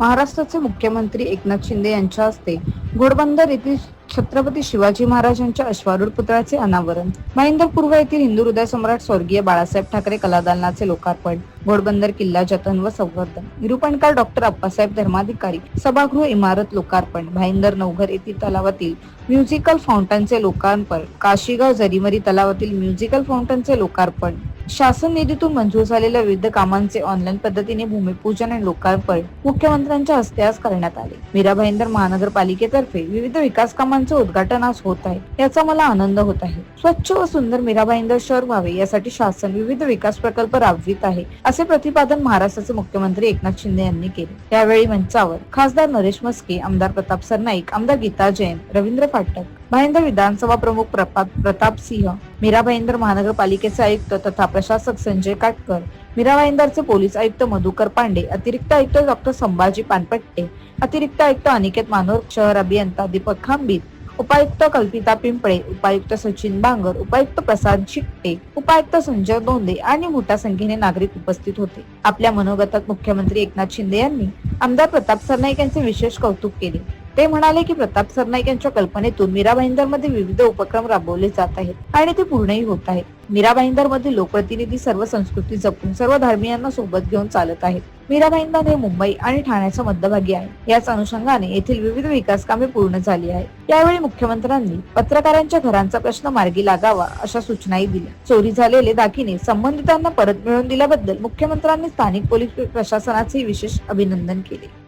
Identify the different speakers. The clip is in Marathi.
Speaker 1: महाराष्ट्राचे मुख्यमंत्री एकनाथ शिंदे यांच्या हस्ते घोडबंदर येथील छत्रपती शिवाजी महाराजांच्या अश्वारूढ पुतळ्याचे अनावरण. महेंद्र पूर्व येथील हिंदू हृदय सम्राट स्वर्गीय बाळासाहेब ठाकरे कलादालनाचे लोकार्पण घोडबंदर किल्ला जतन व संवर्धन. निरूपणकार डॉक्टर अप्पासाहेब धर्माधिकारी सभागृह इमारत लोकार्पण भाईंदर नवघर येथील तलावातील म्युझिकल फाउंटनचे लोकार्पण काशीगाव जरीमरी तलावातील म्युझिकल फाउंटनचे लोकार्पण. शासन निधीतून मंजूर झालेल्या विविध कामांचे ऑनलाईन पद्धतीने भूमिपूजन आणि लोकार्पण मुख्यमंत्र्यांच्या हस्ते आज करण्यात आले. मीरा भाईंदर महानगरपालिकेतर्फे विविध विकास कामांचे उद्घाटन आज होत आहे. याचा मला आनंद होत आहे. स्वच्छ व सुंदर मीराबाईंदर शहर व्हावे यासाठी शासन विविध विकास प्रकल्प राबवित आहे असे प्रतिपादन महाराष्ट्राचे मुख्यमंत्री एकनाथ शिंदे यांनी केले. यावेळी मंचावर खासदार नरेश मस्के आमदार प्रताप सरनाईक आमदार गीता जैन रवींद्र फाटक भाईंदर विधानसभा प्रमुख प्रताप सिंह मीरा भाईंदर महानगरपालिकेचे आयुक्त तथा प्रशासक संजय काटकर मीरा भाईंदरचे पोलीस आयुक्त मधुकर पांडे अतिरिक्त आयुक्त डॉक्टर संभाजी पानपट्टे अतिरिक्त आयुक्त अनिकेत मानोर शहर अभियंता दीपक खांबीत उपायुक्त कल्पिता पिंपळे उपायुक्त सचिन बांगर उपायुक्त प्रसाद शिट्टे उपायुक्त संजय दोंदे आणि मोठ्या संख्येने नागरिक उपस्थित होते. आपल्या मनोगतात मुख्यमंत्री एकनाथ शिंदे यांनी आमदार प्रताप सरनाईक यांचे विशेष कौतुक केले. ते म्हणाले की प्रताप सरनाईक यांच्या कल्पनेतून मीरा भाईंदरमध्ये विविध उपक्रम राबवले जात आहेत आणि ते पूर्णही होत आहेत. मीरा भाईंदर लोकप्रतिनिधी सर्व संस्कृती जपून सर्व धर्मियांना सोबत घेऊन चालत आहेत. मीरा भाईंदर हे मुंबई आणि ठाण्याच्या मध्यभागी आहे. याच अनुषंगाने येथील विविध विकास कामे पूर्ण झाली आहेत. यावेळी मुख्यमंत्र्यांनी पत्रकारांच्या घरांचा प्रश्न मार्गी लागावा अशा सूचनाही दिल्या. चोरी झालेले दागिने संबंधितांना परत मिळवून दिल्याबद्दल मुख्यमंत्र्यांनी स्थानिक पोलीस प्रशासनाचे विशेष अभिनंदन केले.